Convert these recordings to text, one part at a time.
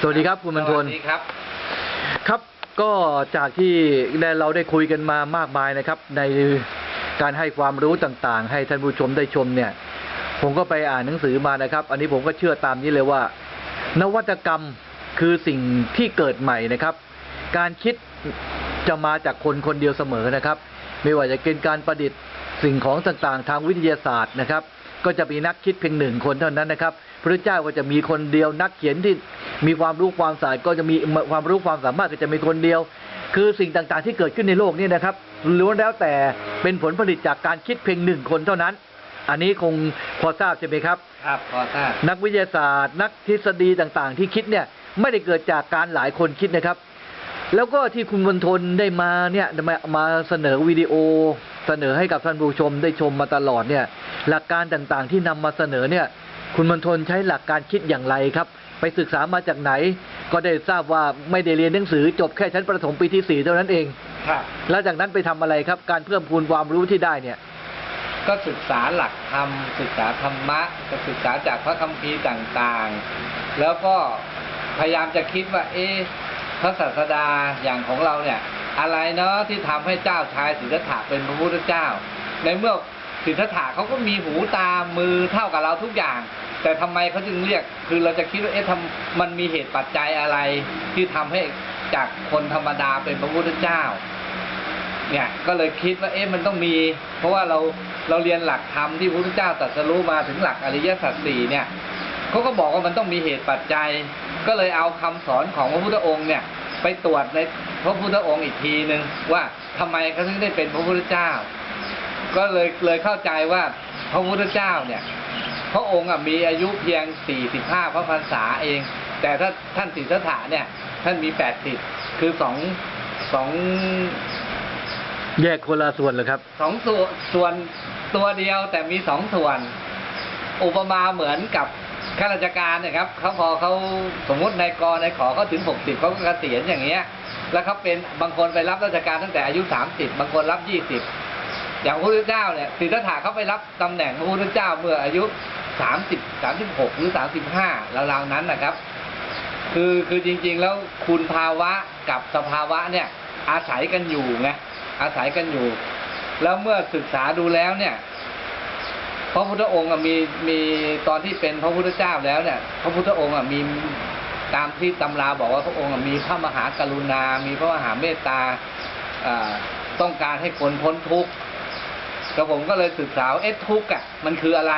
สวัสดีครับคุณบรรทนสวัสดีครับ ครับก็จากที่ได้เราได้คุยกันมามากมายนะครับ ในการให้ความรู้ต่างๆ ให้ท่านผู้ชมได้ชมเนี่ย ผมก็ไปอ่านหนังสือมานะครับ อันนี้ผมก็เชื่อตามนี้เลยว่า นวัตกรรมคือสิ่งที่เกิดใหม่นะครับ การคิดจะมาจากคนคนเดียวเสมอนะครับ ไม่ว่าจะเป็นการประดิษฐ์สิ่งของต่างๆ ทางวิทยาศาสตร์นะครับ ก็จะมีนักคิดเพียงหนึ่งคนเท่านั้นนะครับ พระเจ้าก็จะมีคนเดียวนักเขียนที่มีความรู้ความสามารถก็จะมีความรู้ความสามารถก็จะมีคนเดียว คือสิ่งต่างๆที่เกิดขึ้นในโลกนี้นะครับล้วนแล้วแต่เป็นผลผลิตจากการคิดเพียงหนึ่งคนเท่านั้น อันนี้คงพอทราบใช่ไหมครับ ครับพอทราบนักวิทยาศาสตร์ นักทฤษฎีต่างๆ ที่คิดเนี่ยไม่ได้เกิดจากการหลายคนคิดนะครับ แล้วก็ที่คุณมนทนได้มาเนี่ยมามาเสนอวิดีโอ เสนอให้กับท่านผู้ชมได้ชมมาตลอดเนี่ยหลักการต่างๆ ที่นำมาเสนอเนี่ย คุณมนทนใช้หลักการคิดอย่างไรครับ ไปศึกษามาจากไหน ก็ได้ทราบว่าไม่ได้เรียนหนังสือจบแค่ชั้นประถมปีที่สี่เท่านั้นเอง ครับ แล้วจากนั้นไปทำอะไรครับ การเพิ่มพูนความรู้ที่ได้เนี่ย ก็ศึกษาหลักธรรม ศึกษาธรรมะก็ศึกษาจากพระคัมภีร์ต่างๆ แล้วก็พยายามจะคิดว่า เอ๊ะพระศาสดาอย่างของเราเนี่ย อะไรเนาะที่ทำให้เจ้าชายสิทธัตถะเป็นพระพุทธเจ้า ในเมื่อ สิทธัตถะเขาก็มีหูตามือเท่ากับเราทุกอย่าง แต่ทำไมเขาจึงเรียก คือเราจะคิดว่าเอ๊ะทำมันมีเหตุปัจจัยอะไร ที่ทำให้จากคนธรรมดาเป็นพระพุทธเจ้า เนี่ยก็เลยคิดว่าเอ๊ะมันต้องมี เพราะว่าเราเราเรียนหลักธรรมที่พระพุทธเจ้าตรัสรู้มาถึงหลักอริยสัจสี่เนี่ยเขาก็บอกว่ามันต้องมีเหตุปัจจัย ก็เลยเอาคำสอนของพระพุทธองค์เนี่ย ไปตรวจในพระพุทธองค์อีกทีหนึ่งว่าทำไมเขาถึงได้เป็นพระพุทธเจ้า ก็เลยเลยเข้าใจว่าพระพุทธเจ้าเนี่ย พระองค์อะมีอายุเพียง 45 พระพรรษาเอง แต่ถ้าท่านสิทธัตถะเนี่ย ท่านมี 80 คือสองสองแยกคนละส่วนเหรอครับสองส่วนส่วนตัวเดียวแต่มีสองส่วน อุปมาเหมือนกับข้าราชการเนี่ยครับเขาพอเขาสมมตินายกนายขอเขาถึงหกสิบเขาก็เกษียณอย่างเงี้ย แล้วเขาเป็นบางคนไปรับราชการตั้งแต่อายุสามสิบบางคนรับยี่สิบ อย่างพระพุทธเจ้าเนี่ยสิทธัตถะเขาไปรับตำแหน่งพระพุทธเจ้าเมื่ออายุสามสิบสามสิบหกหรือสามสิบห้าราวๆนั้นนะครับ คือคือจริง ๆ แล้วคุณภาวะกับสภาวะเนี่ย อาศัยกันอยู่ไงอาศัยกันอยู่ แล้วเมื่อศึกษาดูแล้วเนี่ยพระพุทธองค์มีมีตอนที่เป็นพระพุทธเจ้าแล้วเนี่ย พระพุทธองค์มีตามที่ตำราบอกว่าพระองค์มีพระมหากรุณา มีพระมหาเมตตาต้องการให้คนพ้นทุกข์ แล้วผมก็เลยศึกษาวเอ๊ะทุกข์อะ มันคืออะไร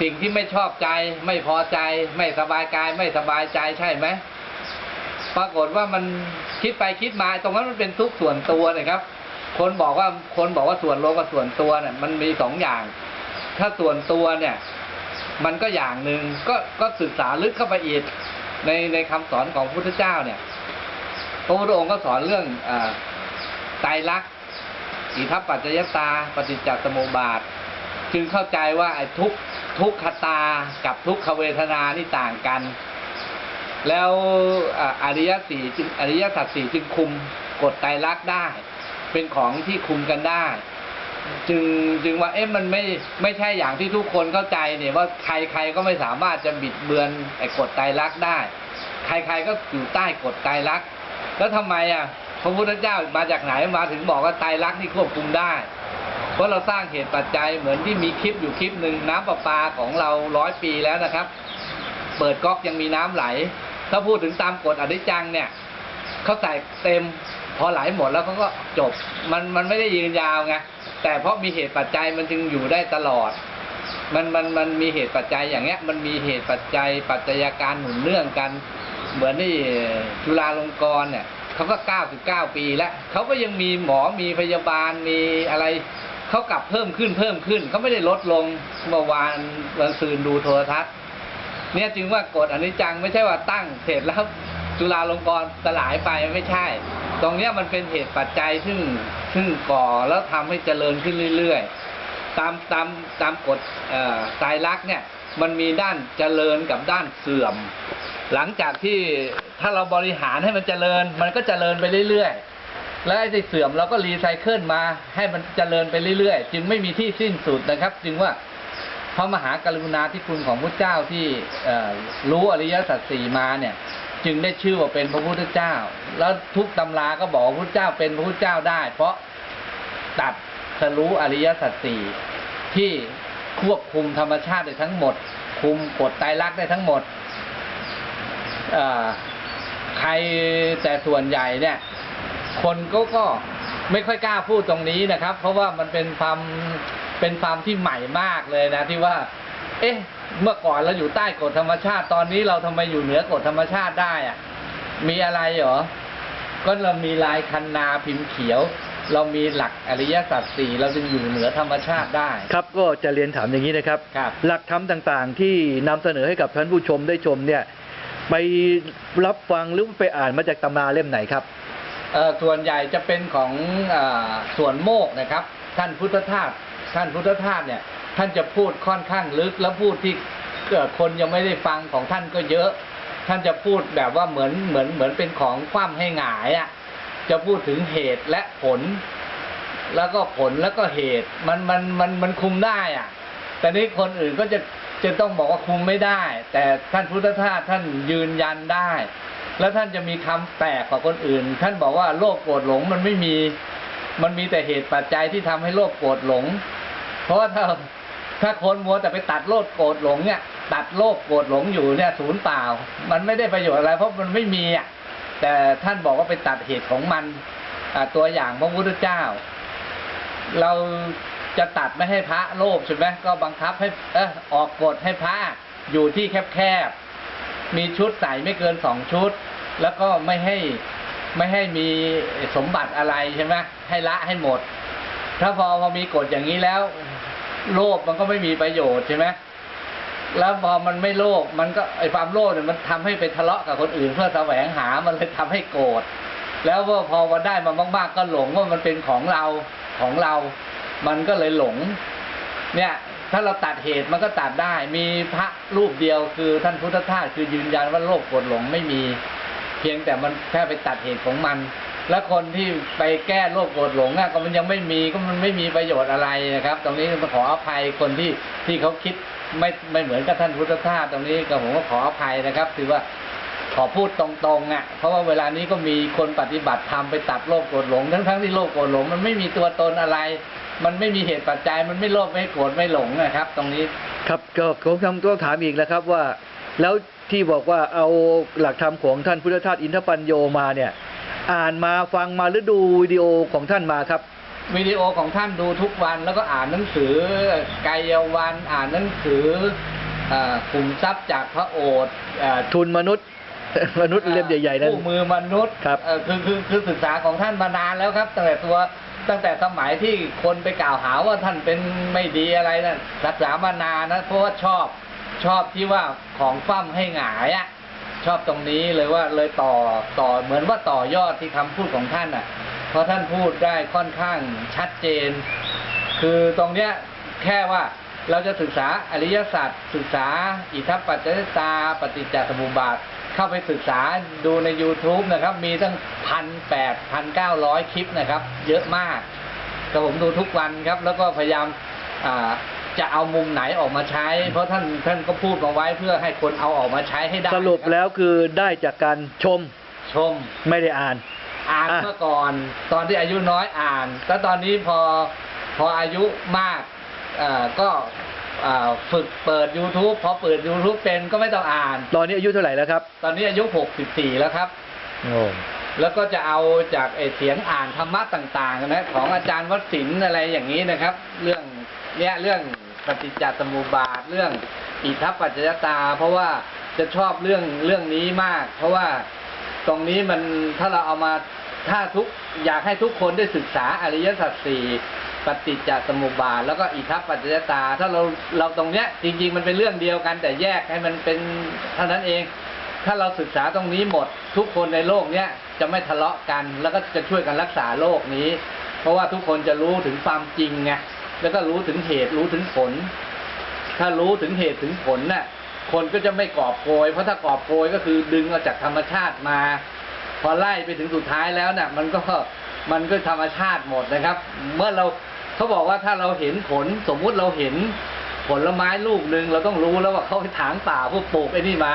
สิ่งที่ไม่ชอบใจ ไม่พอใจ ไม่สบายกาย ไม่สบายใจใช่ไหมปรากฏว่ามันคิดไปคิดมาตรงนั้นมันเป็นทุกข์ส่วนตัวนะครับ คนบอกว่าคนบอกว่าส่วนโลกกับส่วนตัวเนี่ยมันมีสองอย่าง ถ้าส่วนตัวเนี่ย มันก็อย่างหนึ่งก็ก็ศึกษาลึกเข้าไปอีกในในคำสอนของพระพุทธเจ้าเนี่ยพระพุทธองค์ก็สอนเรื่องอไตรลักษณ์ อิทัปปัจจยตา ปฏิจจสมุปบาท จึงเข้าใจว่าไอ้ทุกทุกขตากับทุกขเวทนานี่ต่างกัน แล้วอริยสี่จึงอริยสัจสี่จึงคุมกฎไตรลักษณ์ได้ เป็นของที่คุมกันได้ จึงจึงว่าเอ๊ะมันไม่ไม่ใช่อย่างที่ทุกคนเข้าใจเนี่ยว่าใครใครก็ไม่สามารถจะบิดเบือนไอ้กฎไตรลักษณ์ได้ ใครใครก็อยู่ใต้กฎไตรลักษณ์แล้วทำไมอะ พระพุทธเจ้ามาจากไหนมาถึงบอกว่าไตรลักนี่ควบคุมได้ เพราะเราสร้างเหตุปัจจัยเหมือนที่มีคลิปอยู่คลิปหนึ่งน้ำประปาของเราร้อยปีแล้วนะครับ เปิดก๊อกยังมีน้ำไหล ถ้าพูดถึงตามกฎอนิจจังเนี่ยเขาใส่เต็มพอไหลหมดแล้วเขาก็จบมันมันไม่ได้ยืนยาวไงแต่เพราะมีเหตุปัจจัยมันจึงอยู่ได้ตลอด มันมันมันมีเหตุปัจจัยอย่างเงี้ย มันมีเหตุปัจจัยปัจจัยการหนุนเนื่องกัน เหมือนที่จุฬาลงกรณ์เนี่ย เขาก็99ปีแล้วเขาก็ยังมีหมอมีพยาบาลมีอะไรเขากลับเพิ่มขึ้นเพิ่มขึ้นเขาไม่ได้ลดลงเมื่อวานวันซืนดูโทรทัศน์ เนี่ยจึงว่ากฎอนิจจังไม่ใช่ว่าตั้งเสร็จแล้วจุฬาลงกรณ์สลายไปไม่ใช่ ตรงเนี้ยมันเป็นเหตุปัจจัยซึ่งซึ่งก่อแล้วทำให้เจริญขึ้นเรื่อยๆ ตามตามตามกฎเอ่อไตรลักษณ์เนี่ย มันมีด้านเจริญกับด้านเสื่อม หลังจากที่ถ้าเราบริหารให้มันเจริญ มันก็เจริญไปเรื่อยๆ แล้วไอ้ที่เสื่อมเราก็รีไซเคิลมาให้มันเจริญไปเรื่อยๆ จึงไม่มีที่สิ้นสุดนะครับ จึงว่าพระมหากรุณาธิคุณของพระเจ้าที่รู้อริยสัจสี่มาเนี่ย จึงได้ชื่อว่าเป็นพระพุทธเจ้า แล้วทุกตำราก็บอกพระพุทธเจ้าเป็นพระพุทธเจ้าได้ เพราะตัดสรู้อริยสัจสี่ที่ ควบคุมธรรมชาติได้ทั้งหมด คุมกฎไตรลักได้ทั้งหมดใครแต่ส่วนใหญ่เนี่ย คนก็ก็ไม่ค่อยกล้าพูดตรงนี้นะครับ เพราะว่ามันเป็นความเป็นความที่ใหม่มากเลยนะ ที่ว่า เอ๊ะ เมื่อก่อนเราอยู่ใต้กฎธรรมชาติ ตอนนี้เราทำไมอยู่เหนือกฎธรรมชาติได้อะมีอะไรเหรอก็เรามีลายคันนาพิมพ์เขียว เรามีหลักอริยสัจสี่เราจึงอยู่เหนือธรรมชาติได้ ครับก็จะเรียนถามอย่างนี้นะครับ ครับ หลักธรรมต่างๆ ที่นำเสนอให้กับท่านผู้ชมได้ชมเนี่ย ไปรับฟังหรือไปอ่านมาจากตำราเล่มไหนครับ เอ่อส่วนใหญ่จะเป็นของเออส่วนโมกนะครับ ท่านพุทธทาสท่านพุทธทาสเนี่ย ท่านจะพูดค่อนข้างลึกแล้วพูดที่เอ่อคนยังไม่ได้ฟังของท่านก็เยอะ ท่านจะพูดแบบว่าเหมือนเหมือนเหมือนเป็นของคว่ำให้หงายอะ่ะ จะพูดถึงเหตุและผล แล้วก็ผลแล้วก็เหตุ มันมันมันมันคุมได้อะ่ะ แต่นี้คนอื่นก็จะจะต้องบอกว่าคุมไม่ได้ แต่ท่านพุทธทาสท่านยืนยันได้ แล้วท่านจะมีคำแปลกกว่าคนอื่น ท่านบอกว่าโลภโกรธหลงมันไม่มี มันมีแต่เหตุปัจจัยที่ทำให้โลภโกรธหลง เพราะว่าถ้าถ้าคนมัวแต่ไปตัดโลภโกรธหลงเนี่ย ตัดโลภโกรธหลงอยู่เนี่ยศูนย์เปล่า มันไม่ได้ประโยชน์อะไร เพราะมันไม่มีอะ แต่ท่านบอกว่าไปตัดเหตุของมันตัวอย่างพระพุทธเจ้า เราจะตัดไม่ให้พระโลภใช่ไหมก็บังคับให้เออออกกฎให้พระอยู่ที่แคบๆมีชุดใส่ไม่เกินสองชุด แล้วก็ไม่ให้ไม่ให้มีสมบัติอะไรใช่ไหมให้ละให้หมด ถ้าพอพอมีกฎอย่างนี้แล้ว โลภมันก็ไม่มีประโยชน์ใช่ไหม แล้วพอมันไม่โลภมันก็ไอความโลภเนี่ยมันทำให้ไปทะเลาะกับคนอื่น เพื่อแสวงหามันเลยทำให้โกรธแล้วพอพอวันได้มามาก ๆ ก็หลงว่ามันเป็นของเราของเรา มันก็เลยหลง เนี่ย ถ้าเราตัดเหตุมันก็ตัดได้ มีพระรูปเดียวคือท่านพุทธทาสคือยืนยันว่าโลภโกรธหลงไม่มี เพียงแต่มันแค่ไปตัดเหตุของมัน แล้วคนที่ไปแก้โลภโกรธหลงอะก็มันยังไม่มีก็มันไม่มีประโยชน์อะไรนะครับ ตรงนี้ต้องขออภัยคนที่ที่เขาคิด ไม่ไม่เหมือนกับท่านพุทธทาสตรงนี้ก็ผมก็ขออภัยนะครับ ถือว่าขอพูดตรงๆอะ เพราะว่าเวลานี้ก็มีคนปฏิบัติธรรมไปตัดโลภโกรธหลงทั้งทั้งๆที่โลภโกรธหลง มันไม่มีตัวตนอะไร มันไม่มีเหตุปัจจัย มันไม่โลภไม่โกรธไม่หลงนะครับ ตรงนี้ ครับก็ผมคำต้องถามอีกแล้วครับว่า แล้วที่บอกว่าเอาหลักธรรมของท่านพุทธทาสอินทปัญโยมาเนี่ย อ่านมาฟังมาหรือดูวิดีโอของท่านมาครับ วิดีโอของท่านดูทุกวันแล้วก็อ่านหนังสือกายวันอ่านหนังสือเอ่อขุมทรัพย์จากพระโอษฐ์เอ่อทุนมนุษย์ มนุษย์เล่มใหญ่ๆนั้นคู่มือมนุษย์ครับเอ่อคือคือคือศึกษาของท่านมานานแล้วครับตั้งแต่ตัวตั้งแต่สมัยที่คนไปกล่าวหาว่าท่านเป็นไม่ดีอะไรนะ่ะศึกษามานานนะเพราะว่าชอบชอบที่ว่าของฟั่มให้หงายอะชอบตรงนี้เลยว่าเลยต่อต่อเหมือนว่าต่อยอดที่คำพูดของท่านอะ เพราะท่านพูดได้ค่อนข้างชัดเจน คือตรงเนี้ยแค่ว่าเราจะศึกษาอริยสัจศึกษาอิทัปปัจจยตาปฏิจจสมุปบาท เข้าไปศึกษาดูใน YouTube นะครับ มีตั้งพันแปดพันเก้าร้อยคลิปนะครับ เยอะมากแต่ผมดูทุกวันครับ แล้วก็พยายามอ่าจะเอามุมไหนออกมาใช้ เพราะท่านท่านก็พูดมาไว้เพื่อให้คนเอาออกมาใช้ให้ได้ สรุปคบแล้วคือได้จากการชมชมไม่ได้อ่าน อ่านอะ เมื่อก่อน ตอนที่อายุน้อยอ่าน แล้วตอนนี้พอพออายุมากเอ่อก็เอ่อฝึกเปิด YouTube พอเปิด YouTube เป็นก็ไม่ต้องอ่าน ตอนนี้อายุเท่าไหร่แล้วครับตอนนี้อายุ 64 แล้วครับ โอ้แล้วก็จะเอาจากไอ้เสียงอ่านธรรมะต่างๆนะของอาจารย์วัดศิลป์อะไรอย่างนี้นะครับ เรื่องเนี้ยเรื่องปฏิจจสมุปบาทเรื่องอิทัปปัจจยตา เพราะว่าจะชอบเรื่องเรื่องนี้มาก เพราะว่า ตรงนี้มันถ้าเราเอามาถ้าทุกอยากให้ทุกคนได้ศึกษาอริยสัจสี่ปฏิจจสมุปบาท แล้วก็อิทัปปัจจยตา ถ้าเราเราตรงเนี้ยจริง ๆ มันเป็นเรื่องเดียวกันแต่แยกให้มันเป็นเท่านั้นเอง ถ้าเราศึกษาตรงนี้หมด ทุกคนในโลกเนี้ยจะไม่ทะเลาะกัน แล้วก็จะช่วยกันรักษาโลกนี้ เพราะว่าทุกคนจะรู้ถึงความจริงไงแล้วก็รู้ถึงเหตุรู้ถึงผล ถ้ารู้ถึงเหตุถึงผลน่ะ คนก็จะไม่กอบโกย เพราะถ้ากอบโกยก็คือดึงเอาจากธรรมชาติมา พอไล่ไปถึงสุดท้ายแล้วน่ะ มันก็มันก็ธรรมชาติหมดนะครับ เมื่อเราเขาบอกว่าถ้าเราเห็นผลสมมุติเราเห็นผลไม้ลูกหนึ่งเราต้องรู้แล้วว่าเขาไปถางป่าเพื่อปลูกไอ้นี่มา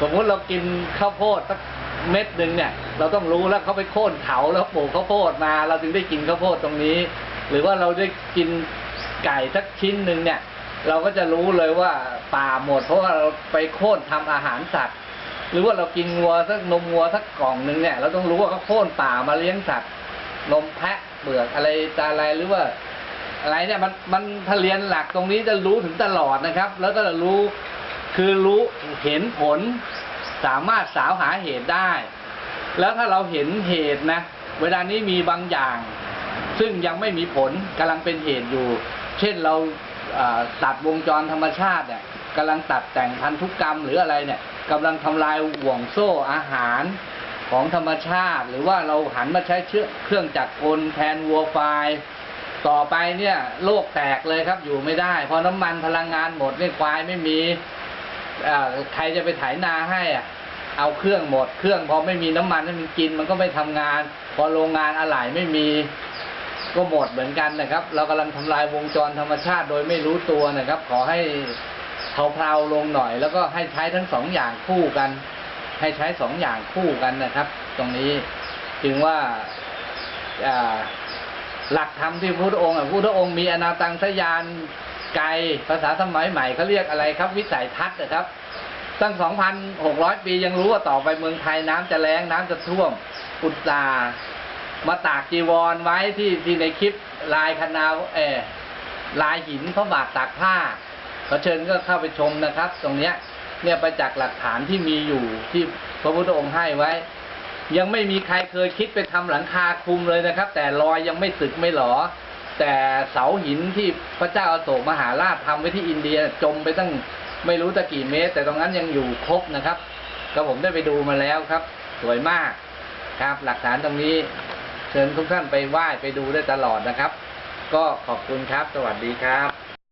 สมมุติเรากินข้าวโพดสักเม็ดหนึ่งเนี่ย เราต้องรู้แล้วเขาไปโค่นเขาแล้วปลูกข้าวโพดมา เราถึงได้กินข้าวโพดตรงนี้ หรือว่าเราได้กินไก่สักชิ้นหนึ่งเนี่ย เราก็จะรู้เลยว่าป่าหมด เพราะว่าเราไปโค่นทำอาหารสัตว์ หรือว่าเรากินงัวสักนมงัวสักกล่องหนึ่งเนี่ยเราต้องรู้ว่าเขาโค่นป่ามาเลี้ยงสัตว์นมแพะเปลือกอะไรตาอะไรหรือว่า อะไรเนี่ยมันมันถ้าเรียนหลักตรงนี้จะรู้ถึงตลอดนะครับ แล้วก็จะรู้คือรู้เห็นผล สามารถสาวหาเหตุได้ แล้วถ้าเราเห็นเหตุนะ เวลานี้มีบางอย่าง ซึ่งยังไม่มีผลกำลังเป็นเหตุอยู่ เช่นเรา ตัดวงจรธรรมชาติเนี่ยกำลังตัดแต่งพันธุกรรมหรืออะไรเนี่ยกำลังทำลายห่วงโซ่อาหารของธรรมชาติ หรือว่าเราหันมาใช้เชื้อเครื่องจักรกลแทนวัวควายต่อไปเนี่ยโลกแตกเลยครับอยู่ไม่ได้พราะน้ำมันพลังงานหมดเนี่ยควายไม่มีใครจะไปไถนาให้อะเอาเครื่องหมด เครื่องพอไม่มีน้ำมันให้มันกินมันก็ไม่ทำงาน พอโรงงานอะไหล่ไม่มี ก็หมดเหมือนกันนะครับ เรากำลังทำลายวงจรธรรมชาติโดยไม่รู้ตัวนะครับ ขอให้เพลาๆลงหน่อย แล้วก็ให้ใช้ทั้งสองอย่างคู่กัน ให้ใช้สองอย่างคู่กันนะครับ ตรงนี้จึงว่าหลักธรรมที่พระพุทธองค์พระพุทธองค์มีอนาตังสยานไกลภาษาสมัยใหม่เขาเรียกอะไรครับ วิสัยทัศน์นะครับ ตั้ง 2,600 ปียังรู้ว่าต่อไปเมืองไทยน้ำจะแล้งน้ำจะท่วมอุตสาห มาตากจีวรไว้ที่ที่ในคลิปลายคณาวเออลายหินพระบาทตากผ้าขอเชิญก็เข้าไปชมนะครับ ตรงเนี้ย เนี่ยไปจากหลักฐานที่มีอยู่ที่พระพุทธองค์ให้ไว้ ยังไม่มีใครเคยคิดไปทำหลังคาคุมเลยนะครับ แต่รอยยังไม่สึกไม่หลอแต่เสาหินที่พระเจ้าอโศกมหาราชทำไว้ที่อินเดียจมไปตั้งไม่รู้ตะกี่เมตร แต่ตรงนั้นยังอยู่ครบนะครับ ก็ผมได้ไปดูมาแล้วครับ สวยมากครับ หลักฐานตรงนี้ ชิญทุกท่านไปไหว้ไปดูได้ตลอดนะครับ ก็ขอบคุณครับ สวัสดีครับ